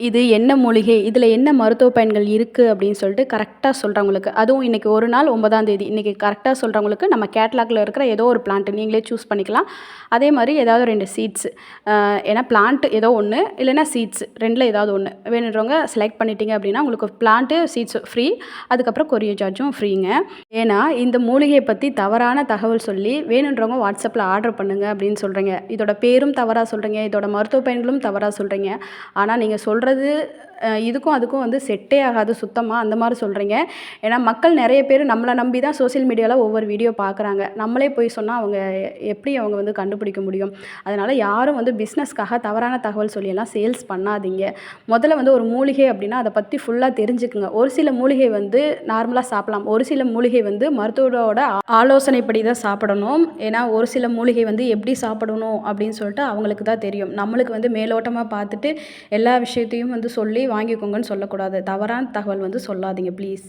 இது என்ன மூலிகை? இதில் என்ன மருத்துவ பயன்கள் இருக்குது அப்படின்னு சொல்லிட்டு கரெக்டாக சொல்கிறவங்களுக்கு அதுவும் இன்றைக்கி ஒரு நாள் ஒன்பதாம் தேதி இன்றைக்கி கரெக்டாக சொல்கிறவங்களுக்கு நம்ம கேட்லாகில் இருக்கிற ஏதோ ஒரு பிளான்ட் நீங்களே சூஸ் பண்ணிக்கலாம். அதே மாதிரி ஏதாவது ரெண்டு சீட்ஸ் ஏன்னா பிளான்ட் ஏதோ ஒன்று இல்லைன்னா சீட்ஸ் ரெண்டில் ஏதாவது ஒன்று வேணுன்றவங்க செலக்ட் பண்ணிட்டீங்க அப்படின்னா உங்களுக்கு பிளான்ட்டு சீட்ஸ் ஃப்ரீ அதுக்கப்புறம் கொரியர் சார்ஜும் ஃப்ரீங்க ஏன்னா இந்த மூலிகையை பற்றி தவறான தகவல் சொல்லி வேணுன்றவங்க வாட்ஸ்அப்பில் ஆர்டர் பண்ணுங்க அப்படின்னு சொல்கிறீங்க இதோட பேரும் தவறாக சொல்கிறீங்க இதோட மருத்துவ பயன்களும் தவறாக சொல்கிறீங்க ஆனால் நீங்கள் சொல்கிற சொல்கிறது இதுக்கும் அதுக்கும் வந்து செட்டே ஆகாது சுத்தமாக அந்த மாதிரி சொல்கிறீங்க ஏன்னா மக்கள் நிறைய பேர் நம்மளை நம்பி தான் சோசியல் மீடியாவில் ஒவ்வொரு வீடியோ பார்க்குறாங்க. நம்மளே போய் சொன்னால் அவங்க எப்படி அவங்க வந்து கண்டுபிடிக்க முடியும்? அதனால் யாரும் வந்து பிஸ்னஸ்க்காக தவறான தகவல் சொல்லியெல்லாம் சேல்ஸ் பண்ணாதீங்க. முதல்ல வந்து ஒரு மூலிகை அப்படின்னா அதை பற்றி ஃபுல்லாக தெரிஞ்சுக்குங்க. ஒரு சில மூலிகை வந்து நார்மலாக சாப்பிடலாம். ஒரு சில மூலிகை வந்து மருத்துவரோட ஆலோசனைப்படி தான் சாப்பிடணும். ஏன்னா ஒரு சில மூலிகை வந்து எப்படி சாப்பிடணும் அப்படின்னு சொல்லிட்டு அவங்களுக்கு தான் தெரியும். நம்மளுக்கு வந்து மேலோட்டமாக பார்த்துட்டு எல்லா விஷயத்தையும் வந்து சொல்லி வாங்கிக்கோங்கன்னு சொல்லக்கூடாது. தவறான தகவல் வந்து சொல்லாதீங்க ப்ளீஸ்